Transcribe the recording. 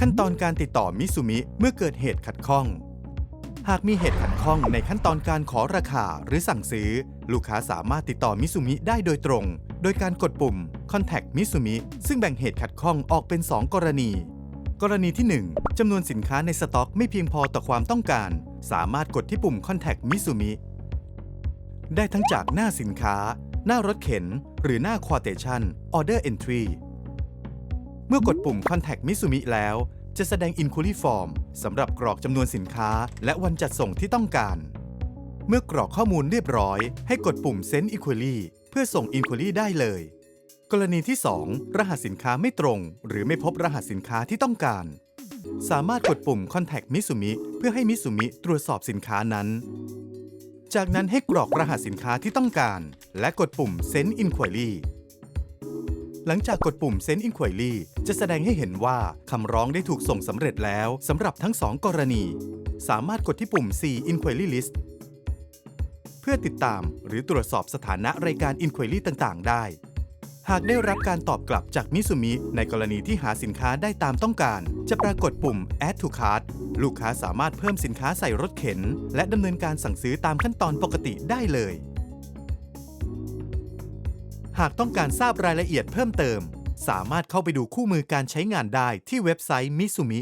ขั้นตอนการติดต่อมิสุมิเมื่อเกิดเหตุขัดข้อง หากมีเหตุขัดข้องในขั้นตอนการขอราคาหรือสั่งซื้อ ลูกค้าสามารถติดต่อมิสุมิได้โดยตรง โดยการกดปุ่ม Contact มิสุมิซึ่งแบ่งเหตุขัดข้องออกเป็น 2 กรณี กรณีที่ 1จำนวนสินค้าในสต็อกไม่เพียงพอต่อความต้องการ สามารถกดที่ปุ่ม Contact มิสุมิได้ทั้งจากหน้าสินค้า หน้ารถเข็น หรือหน้า Quotation Order Entry เมื่อกดปุ่ม Contact Mitsumi แล้ว จะแสดง Inquiry Form สำหรับกรอกจำนวนสินค้า และวันจัดส่งที่ต้องการ เมื่อกรอกข้อมูลเรียบร้อย ให้กดปุ่ม Send Inquiry เพื่อส่ง Inquiry ได้เลย กรณีที่ 2 รหัสสินค้าไม่ตรง หรือไม่พบรหัสสินค้าที่ต้องการ สามารถกดปุ่ม Contact Mitsumi เพื่อให้มิสุมิตรวจสอบสินค้านั้น จากนั้นให้กรอกรหัสสินค้าที่ต้องการ และกดปุ่ม Send Inquiry หลังจากกดปุ่ม Send Inquiry จะแสดงให้เห็นว่าคำร้องได้ถูกส่งสำเร็จแล้วสำหรับทั้ง2กรณี สามารถกดที่ปุ่ม C Inquiry List เพื่อติดตามหรือตรวจสอบสถานะรายการ Inquiry ต่างๆ ได้ หากได้รับการตอบกลับจากมิสุมิในกรณีที่หาสินค้าได้ตามต้องการ จะปรากฏปุ่ม Add to Cart ลูกค้าสามารถเพิ่มสินค้าใส่รถเข็น และดำเนินการสั่งซื้อตามขั้นตอนปกติได้เลย หากต้องการทราบรายละเอียดเพิ่มเติม สามารถเข้าไปดูคู่มือการใช้งานได้ที่เว็บไซต์มิสุมิ